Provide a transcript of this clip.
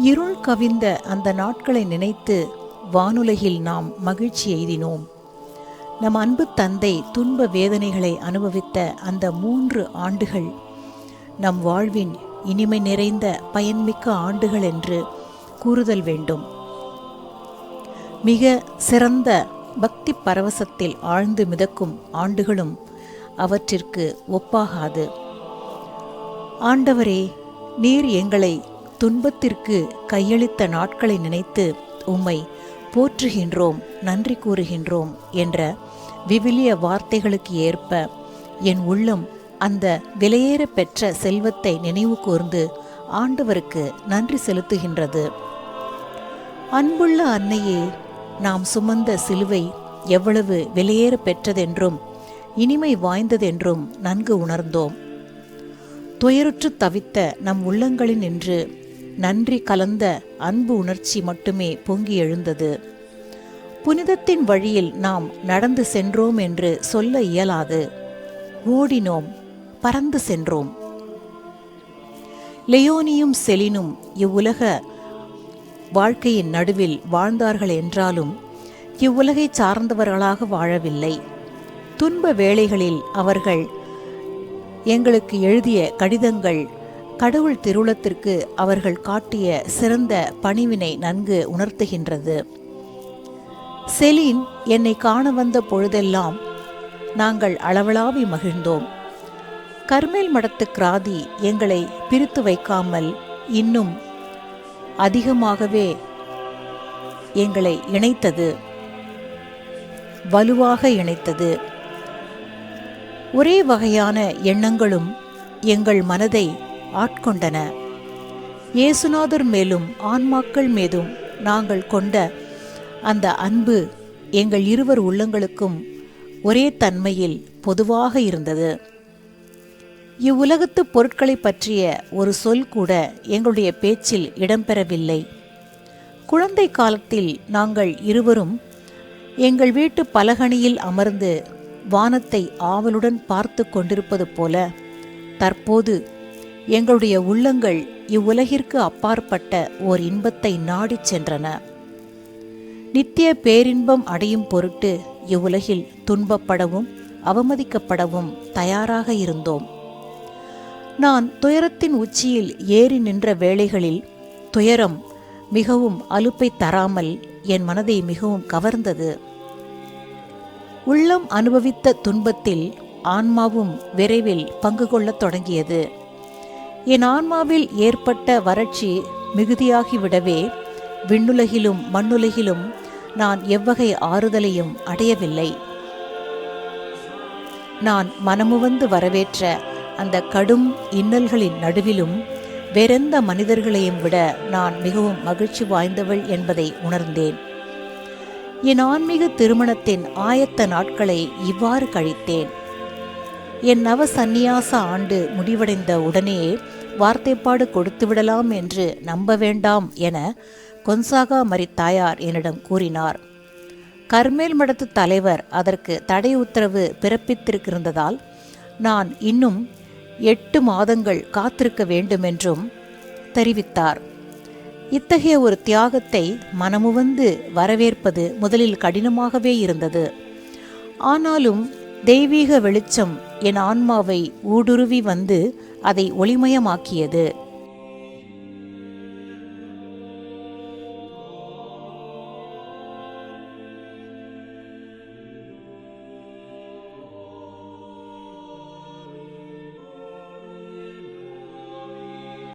இருள் கவிந்த அந்த நாட்களை நினைத்து வானுலகில் நாம் மகிழ்ச்சி எய்தினோம். நம் அன்பு தந்தை துன்ப வேதனைகளை அனுபவித்த அந்த மூன்று ஆண்டுகள் நம் வாழ்வின் இனிமை நிறைந்த பயன்மிக்க ஆண்டுகள் என்று கூறுதல் வேண்டும். மிக சிறந்த பக்தி பரவசத்தில் ஆழ்ந்து மிதக்கும் ஆண்டுகளும் அவற்றிற்கு ஒப்பாகாது. ஆண்டவரே நீர் எங்களை துன்பத்திற்கு கையளித்த நாட்களை நினைத்து உம்மை போற்றுகின்றோம் நன்றி கூறுகின்றோம் என்ற விவிலிய வார்த்தைகளுக்கு ஏற்ப என் உள்ளம் அந்த விலையேற பெற்ற செல்வத்தை நினைவு கூர்ந்து ஆண்டவருக்கு நன்றி செலுத்துகின்றது. அன்புள்ள அன்னையே நாம் சுமந்த சிலுவை எவ்வளவு விலையேற பெற்றதென்றும் இனிமை வாய்ந்ததென்றும் நன்கு உணர்ந்தோம். துயருற்று தவித்த நம் உள்ளங்களின் நின்று நன்றி கலந்த அன்பு உணர்ச்சி மட்டுமே பொங்கி எழுந்தது. புனிதத்தின் வழியில் நாம் நடந்து சென்றோம் என்று சொல்ல இயலாது. ஓடினோம் பறந்து சென்றோம். லியோனியும் செலினும் இவ்வுலக வாழ்க்கையின் நடுவில் வாழ்ந்தார்கள் என்றாலும் இவ்வுலகை சார்ந்தவர்களாக வாழவில்லை. துன்ப வேளைகளில் அவர்கள் எங்களுக்கு எழுதிய கடிதங்கள் கடவுள் திருவுளத்திற்கு அவர்கள் காட்டிய சிறந்த பணிவினை நன்கு உணர்த்துகின்றது. செலின் என்னை காண வந்த பொழுதெல்லாம் நாங்கள் அளவளாவி மகிழ்ந்தோம். கர்மேல் மடத்து கிராதி எங்களை பிரித்து வைக்காமல் இன்னும் அதிகமாகவே எங்களை இணைத்தது. வலுவாக இணைத்தது. ஒரே வகையான எண்ணங்களும் எங்கள் மனதை ஆட்கொண்டன. இயேசுநாதர் மேலும் ஆன்மாக்கள் மீதும் நாங்கள் கொண்ட அந்த அன்பு எங்கள் இருவர் உள்ளங்களுக்கும் ஒரே தன்மையில் பொதுவாக இருந்தது. இவ்வுலகத்து பொருட்களை பற்றிய ஒரு சொல் கூட எங்களுடைய பேச்சில் இடம்பெறவில்லை. குழந்தை காலத்தில் நாங்கள் இருவரும் எங்கள் வீட்டு பலகணியில் அமர்ந்து வானத்தை ஆவலுடன் பார்த்து கொண்டிருப்பது போல தற்போது எங்களுடைய உள்ளங்கள் இவ்வுலகிற்கு அப்பாற்பட்ட ஓர் இன்பத்தை நாடிச் சென்றன. நித்திய பேரின்பம் அடையும் பொருட்டு இவ்வுலகில் துன்பப்படவும் அவமதிக்கப்படவும் தயாராக இருந்தோம். நான் துயரத்தின் உச்சியில் ஏறி நின்ற வேளைகளில் துயரம் மிகவும் அலுப்பை தராமல் என் மனதை மிகவும் கவர்ந்தது. உள்ளம் அனுபவித்த துன்பத்தில் ஆன்மாவும் விரைவில் பங்கு கொள்ளத் தொடங்கியது. என் ஆன்மாவில் ஏற்பட்ட வறட்சி மிகுதியாகிவிடவே விண்ணுலகிலும் மண்ணுலகிலும் நான் எவ்வகை ஆறுதலையும் அடையவில்லை. நான் மனமுவந்து வரவேற்ற அந்த கடும் இன்னல்களின் நடுவிலும் வேறெந்த மனிதர்களையும் விட நான் மிகவும் மகிழ்ச்சி வாய்ந்தவள் என்பதை உணர்ந்தேன். என் ஆன்மீக திருமணத்தின் ஆயத்த நாட்களை இவ்வாறு கழித்தேன். என் நவ சந்நியாச ஆண்டு முடிவடைந்த உடனே வார்த்தைப்பாடு கொடுத்து விடலாம் என்று நம்ப வேண்டாம் என கொன்சாகா மரி தாயார் என்னிடம் கூறினார். கர்மேல் மடத்து தலைவர் அதற்கு தடை உத்தரவு பிறப்பித்திருக்கிறதால் நான் இன்னும் எட்டு மாதங்கள் காத்திருக்க வேண்டுமென்றும் தெரிவித்தார். இத்தகைய ஒரு தியாகத்தை மனமுவந்து வரவேற்பது முதலில் கடினமாகவே இருந்தது. ஆனாலும் தெய்வீக வெளிச்சம் என் ஆன்மாவை ஊடுருவி வந்து அதை ஒளிமயமாக்கியது.